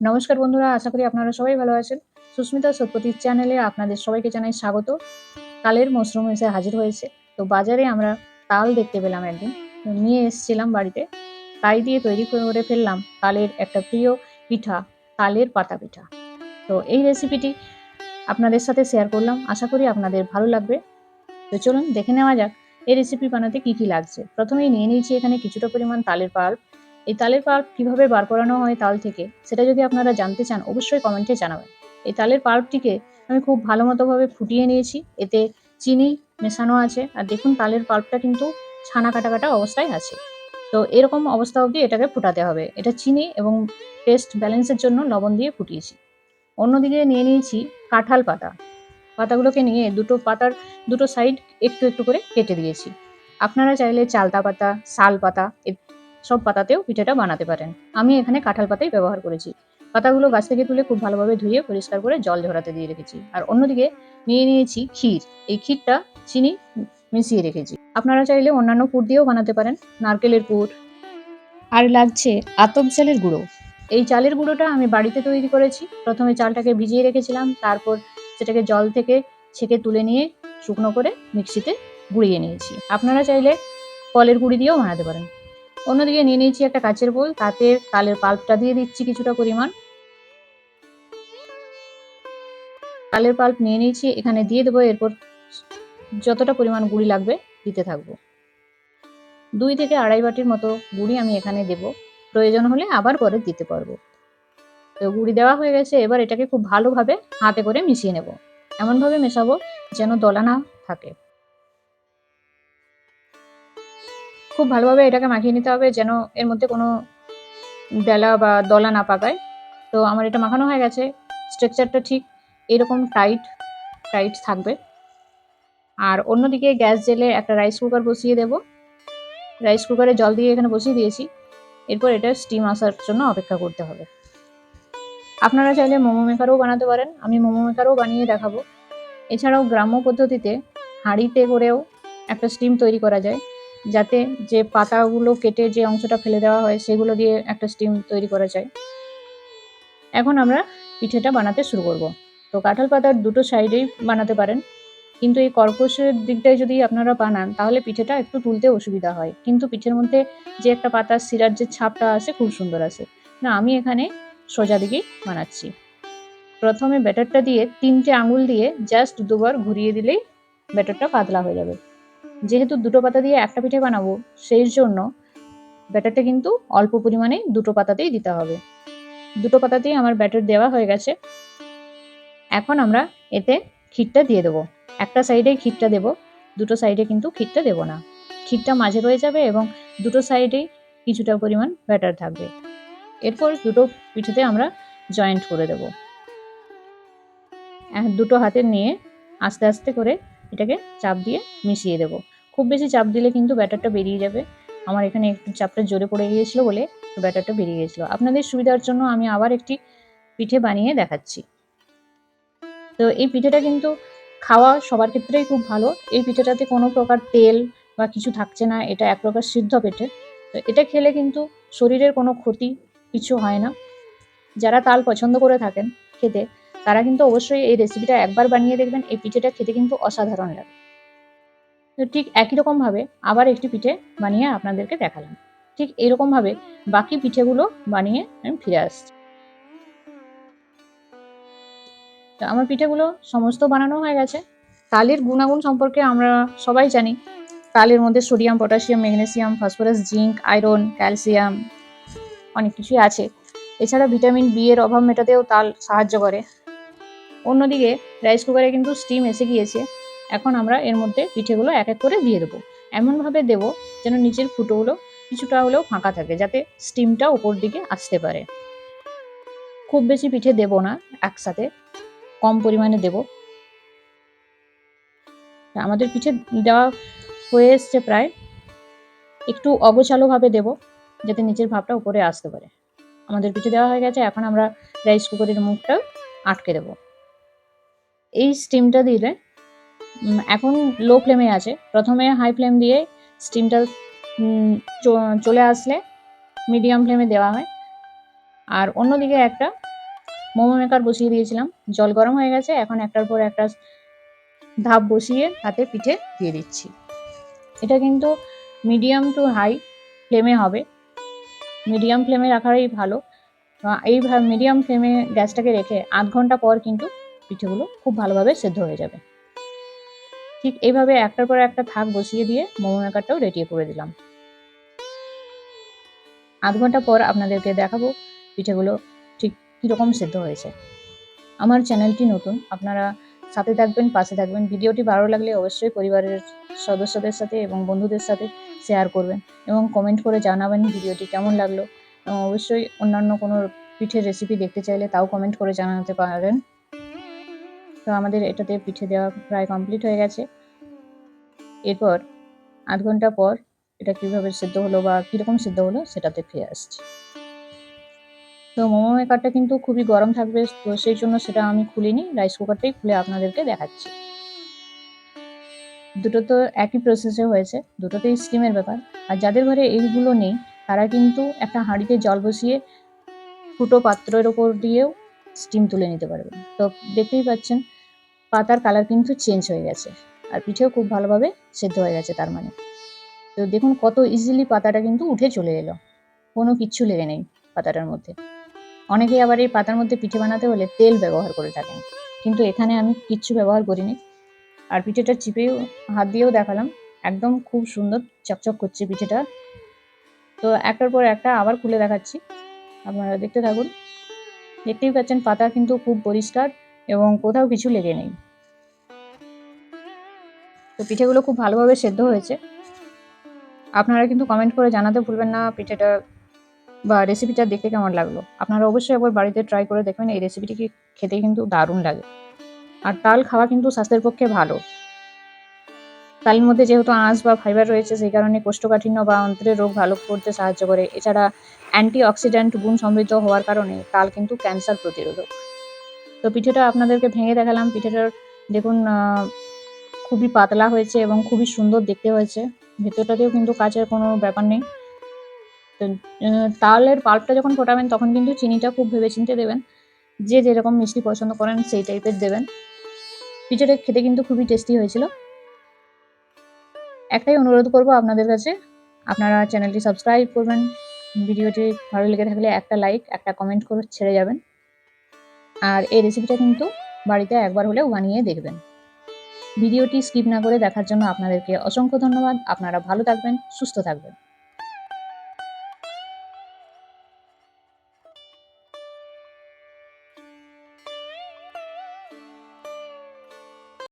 নমস্কার বন্ধুরা, আশা করি আপনারা সবাই ভালো আছেন। সুস্মিতা সত্যপতির চ্যানেলে আপনাদের সবাইকে জানাই স্বাগত। তালের মশরুম এসে হাজির হয়েছে। তো বাজারে আমরা তাল দেখতে পেলাম একদিন। নিয়ে এসেছিলাম বাড়িতে। তাই দিয়ে তৈরি করে ফেললাম তালের একটা প্রিয় পিঠা, তালের পাতা পিঠা। তো এই রেসিপিটি আপনাদের সাথে শেয়ার করলাম। আশা করি আপনাদের ভালো লাগবে। তো চলুন দেখে নেওয়া যাক, এই রেসিপি বানাতে কি কি লাগছে? প্রথমেই নিয়ে নিয়েছি এখানে কিছুটা পরিমাণ তালের পাল্প এই তালের পাল্প কীভাবে বার করানো হয় তাল থেকে, সেটা যদি আপনারা জানতে চান, অবশ্যই কমেন্টে জানাবেন। এই তালের পাল্পটিকে আমি খুব ভালো মতোভাবে ফুটিয়ে নিয়েছি, এতে চিনি মেশানো আছে, আর দেখুন তালের পাল্পটা কিন্তু ছানা কাটা কাটা অবস্থায় আছে। তো এরকম অবস্থা অবধি এটাকে ফুটাতে হবে। এটা চিনি এবং টেস্ট ব্যালেন্সের জন্য লবণ দিয়ে ফুটিয়েছি। অন্যদিকে নিয়ে নিয়েছি কাঁঠাল পাতা। পাতাগুলোকে নিয়ে দুটো পাতার দুটো সাইড একটু একটু করে কেটে দিয়েছি। আপনারা চাইলে চালতা পাতা, শাল পাতা সব পাতাতেও পিঠাটা বানাতে পারেন। আমি এখানে কাঁঠাল পাতাই ব্যবহার করেছি। পাতাগুলো গাছ থেকে তুলে খুব ভালোভাবে ধুয়ে পরিষ্কার করে জল ঝরাতে দিয়ে রেখেছি। আর অন্যদিকে নিয়ে নিয়েছি ক্ষীর। এই ক্ষীরটা চিনি মিশিয়ে রেখেছি। আপনারা চাইলে অন্যান্য পুর দিয়েও বানাতে পারেন। নারকেলের পুর আর লাগছে আতপ চালের গুঁড়ো। এই চালের গুঁড়োটা আমি বাড়িতে তৈরি করেছি। প্রথমে চালটাকে ভিজিয়ে রেখেছিলাম। তারপর সেটাকে জল থেকে ছেঁকে তুলে নিয়ে শুকনো করে মিক্সিতে গুঁড়িয়ে নিয়েছি। আপনারা চাইলে কলের গুঁড়ি দিয়েও বানাতে পারেন। অন্যদিকে নিয়ে নিয়েছি একটা কাচের বোল, তাতে তালের পাল্পটা দিয়ে দিচ্ছি কিছুটা পরিমাণ। তালের পাল্প নিয়ে নিয়েছি, এখানে দিয়ে দেবো, এরপর যতটা পরিমাণ গুড়ি লাগবে দিতে থাকব। দুই থেকে আড়াই বাটির মতো গুড়ি আমি এখানে দেব। প্রয়োজন হলে আবার পরে দিতে পারব। তো গুড়ি দেওয়া হয়ে গেছে, এবার এটাকে খুব ভালোভাবে হাতে করে মিশিয়ে নেব। এমনভাবে মেশাবো যেন দলা না থাকে। খুব ভালোভাবে এটাকে মাখিয়ে নিতে হবে যেন এর মধ্যে কোনো ডেলা বা দলা না পাকায়। তো আমার এটা মাখানো হয়ে গেছে। স্ট্রাকচারটা ঠিক এরকম টাইট টাইট থাকবে। আর অন্যদিকে গ্যাস জেলে একটা রাইস কুকার বসিয়ে দেব। রাইস কুকারে জল দিয়ে এখানে বসিয়ে দিয়েছি। এরপর এটা স্টিম আসার জন্য অপেক্ষা করতে হবে। আপনারা চাইলে মোমো মেকারও বানাতে পারেন। আমি মোমো মেকারও বানিয়ে দেখাবো। এছাড়াও গ্রাম্য পদ্ধতিতে হাঁড়িতে করেও একটা স্টিম তৈরি করা যায়। যাতে যে পাতাগুলো কেটে যে অংশটা ফেলে দেওয়া হয় সেগুলো দিয়ে একটা স্টিম তৈরি করা যায়। এখন আমরা পিঠেটা বানাতে শুরু করব। তো কাঁঠাল পাতার দুটো সাইডেই বানাতে পারেন। কিন্তু এই কর্কশের দিকটায় যদি আপনারা বানান, তাহলে পিঠেটা একটু তুলতে অসুবিধা হয়। কিন্তু পিঠের মধ্যে যে একটা পাতার সিরার যে ছাপটা আছে, খুব সুন্দর আছে। না, আমি এখানে সোজা দিকেই বানাচ্ছি। প্রথমে ব্যাটারটা দিয়ে তিনটে আঙুল দিয়ে জাস্ট দুবার ঘুরিয়ে দিলেই ব্যাটারটা পাতলা হয়ে যাবে। যেহেতু দুটো পাতা দিয়ে একটা পিঠে বানাবো, সেই জন্য ব্যাটারটা কিন্তু অল্প পরিমাণে দুটো পাতাতেই দিতে হবে। দুটো পাতাতেই আমার ব্যাটার দেওয়া হয়ে গেছে। এখন আমরা এতে ক্ষীরটা দিয়ে দেবো। একটা সাইডে ক্ষীরটা দেব, দুটো সাইডে কিন্তু ক্ষীরটা দেবো না। ক্ষীরটা মাঝে রয়ে যাবে এবং দুটো সাইডেই কিছুটা পরিমাণ ব্যাটার থাকবে। এরপর দুটো পিঠেতে আমরা জয়েন্ট করে দেব। দুটো হাতে নিয়ে আস্তে আস্তে করে এটাকে চাপ দিয়ে মিশিয়ে দেব। খুব বেশি চাপ দিলে কিন্তু ব্যাটারটা বেরিয়ে যাবে। আমার এখানে একটু চাপটা জোরে পড়ে গিয়েছিল বলে ব্যাটারটা বেরিয়ে গিয়েছিল। আপনাদের সুবিধার জন্য আমি আবার একটি পিঠে বানিয়ে দেখাচ্ছি। তো এই পিঠেটা কিন্তু খাওয়া সবার ক্ষেত্রেই খুব ভালো। এই পিঠেটাতে কোনো প্রকার তেল বা কিছু থাকছে না। এটা এক প্রকার সিদ্ধ পিঠে। তো এটা খেলে কিন্তু শরীরের কোনো ক্ষতি কিছু হয় না। যারা তাল পছন্দ করে থাকেন খেতে তারা কিন্তু অবশ্যই এই রেসিপিটা একবার বানিয়ে দেখবেন, এই পিঠেটা খেতে কিন্তু অসাধারণ লাগে। তো ঠিক একই রকমভাবে আবার একটি পিঠে বানিয়ে আপনাদেরকে দেখালাম। ঠিক এরকমভাবে বাকি পিঠেগুলো বানিয়ে আমি ফিরে আসছি। তো আমার পিঠেগুলো সমস্ত বানানো হয়ে গেছে। তালের গুণাগুণ সম্পর্কে আমরা সবাই জানি। তালের মধ্যে sodium potassium magnesium phosphorus zinc iron calcium অনেক কিছুই আছে। এছাড়া ভিটামিন বি এর অভাব মেটাতেও তাল সাহায্য করে। অন্যদিকে রাইস কুকারে কিন্তু স্টিম এসে গিয়েছে। এখন আমরা এর মধ্যে পিঠেগুলো এক এক করে দিয়ে দেবো। এমনভাবে দেব যেন নিচের ফুটোগুলো কিছুটা হলেও ফাঁকা থাকে, যাতে স্টিমটা উপর দিকে আসতে পারে। খুব বেশি পিঠে দেব না একসাথে, কম পরিমাণে দেব। আমাদের পিঠে দেওয়া হয়ে এসছে প্রায়। একটু অগোছালোভাবে দেব, যাতে নিচের ভাবটা উপরে আসতে পারে। আমাদের পিঠে দেওয়া হয়ে গেছে, এখন আমরা রাইস কুকারের মুখটা আটকে দেবো। এই স্টিমটা দিলে এখন লো ফ্লেমে আছে। প্রথমে হাই ফ্লেম দিয়ে স্টিমটা চলে আসলে মিডিয়াম ফ্লেমে দেওয়া হয়। আর অন্যদিকে একটা মোমো মেকার বসিয়ে দিয়েছিলাম। জল গরম হয়ে গেছে, এখন একটার পর একটা ধাপ বসিয়ে হাতে পিঠে দিয়ে দিচ্ছি। এটা কিন্তু মিডিয়াম টু হাই ফ্লেমে হবে। মিডিয়াম ফ্লেমে রাখারই ভালো। এই মিডিয়াম ফ্লেমে গ্যাসটাকে রেখে আধ ঘণ্টা পর কিন্তু পিঠেগুলো খুব ভালোভাবে সেদ্ধ হয়ে যাবে। ঠিক এইভাবে একটার পর একটা থাক বসিয়ে দিয়ে মোমো মেকারটাও রেডি করে দিলাম। আধ ঘণ্টা পর আপনাদেরকে দেখাবো পিঠেগুলো ঠিক কীরকম সেদ্ধ হয়েছে। আমার চ্যানেলটি নতুন, আপনারা সাথে থাকবেন, পাশে থাকবেন। ভিডিওটি ভালো লাগলে অবশ্যই পরিবারের সদস্যদের সাথে এবং বন্ধুদের সাথে শেয়ার করবেন এবং কমেন্ট করে জানাবেন ভিডিওটি কেমন লাগল। এবং অবশ্যই অন্যান্য কোনো পিঠের রেসিপি দেখতে চাইলে তাও কমেন্ট করে জানাতে পারেন। তো আমাদের এটাতে পিঠে দেওয়া প্রায় কমপ্লিট হয়ে গেছে। এরপর আধ ঘণ্টা পর এটা কীভাবে সিদ্ধ হলো বা কীরকম সিদ্ধ হলো সেটাতে ফিরে আসছি। তো মোমো মেকারটা কিন্তু খুবই গরম থাকবে, তো সেই জন্য সেটা আমি খুলিনি রাইস কুকারটাই খুলে আপনাদেরকে দেখাচ্ছি। দুটো তো একই প্রসেসে হয়েছে, দুটোতেই স্টিমের ব্যাপার। আর যাদের ঘরে এইগুলো নেই, তারা কিন্তু একটা হাঁড়িতে জল বসিয়ে ফুটো পাত্রের ওপর দিয়েও স্টিম তুলে নিতে পারবেন। তো দেখতেই পাচ্ছেন পাতার কালার কিন্তু চেঞ্জ হয়ে গেছে। আর পিঠেও খুব ভালোভাবে সেদ্ধ হয়ে গেছে তার মানে। তো দেখুন কত ইজিলি পাতাটা কিন্তু উঠে চলে এলো। কোনো কিচ্ছু লেগে নেই পাতাটার মধ্যে। অনেকে আবার এই পাতার মধ্যে পিঠে বানাতে হলে তেল ব্যবহার করে থাকেন। কিন্তু এখানে আমি কিচ্ছু ব্যবহার করিনি। আর পিঠেটা চিপেও, হাত দিয়েও দেখালাম। একদম খুব সুন্দর চকচক করছে পিঠেটা। তো একটার পর একটা আবার খুলে দেখাচ্ছি। আপনারা দেখতে থাকুন। দেখতেই পাচ্ছেন পাতা কিন্তু খুব পরিষ্কার। এবং কোথাও কিছু লেগে নেই। তো পিঠেগুলো খুব ভালোভাবে সেদ্ধ হয়েছে। আপনারা কিন্তু কমেন্ট করে জানাতে ভুলবেন না পিঠেটা বা রেসিপিটা দেখতে কেমন লাগল। আপনারা অবশ্যই একবার বাড়িতে ট্রাই করে দেখবেন, এই রেসিপিটি খেতে কিন্তু দারুণ লাগে। আর তাল খাওয়া কিন্তু স্বাস্থ্যের পক্ষে ভালো। তালের মধ্যে যেহেতু আঁশ বা ফাইবার রয়েছে, সেই কারণে কোষ্ঠকাঠিন্য বা অন্ত্রের রোগ ভালো করতে সাহায্য করে। এছাড়া অ্যান্টি অক্সিডেন্ট গুণ সমৃদ্ধ হওয়ার কারণে তাল কিন্তু ক্যান্সার প্রতিরোধক। তো পিঠেটা আপনাদেরকে ভেঙে দেখালাম। পিঠেটার দেখুন খুবই পাতলা হয়েছে এবং খুবই সুন্দর দেখতে হয়েছে। ভেতরটাতেও কিন্তু কাচের কোনো ব্যাপার নেই। তো তালের পাল্পটা যখন ফোটাবেন, তখন কিন্তু চিনিটা খুব ভেবেচিন্তে দেবেন। যে যেরকম মিষ্টি পছন্দ করেন, সেই টাইপের দেবেন। পিঠেটা খেতে কিন্তু খুবই টেস্টি হয়েছিল। একটাই অনুরোধ করব আপনাদের কাছে। আপনারা চ্যানেলটি সাবস্ক্রাইব করবেন। ভিডিওটি ভালো লেগে থাকলে একটা লাইক একটা কমেন্ট করে ছেড়ে যাবেন। আর এই রেসিপিটা কিন্তু বাড়িতে একবার হলেও বানিয়ে দেখবেন। ভিডিওটি স্কিপ না করে দেখার জন্য আপনাদেরকে অসংখ্য ধন্যবাদ। আপনারা ভালো থাকবেন, সুস্থ থাকবেন।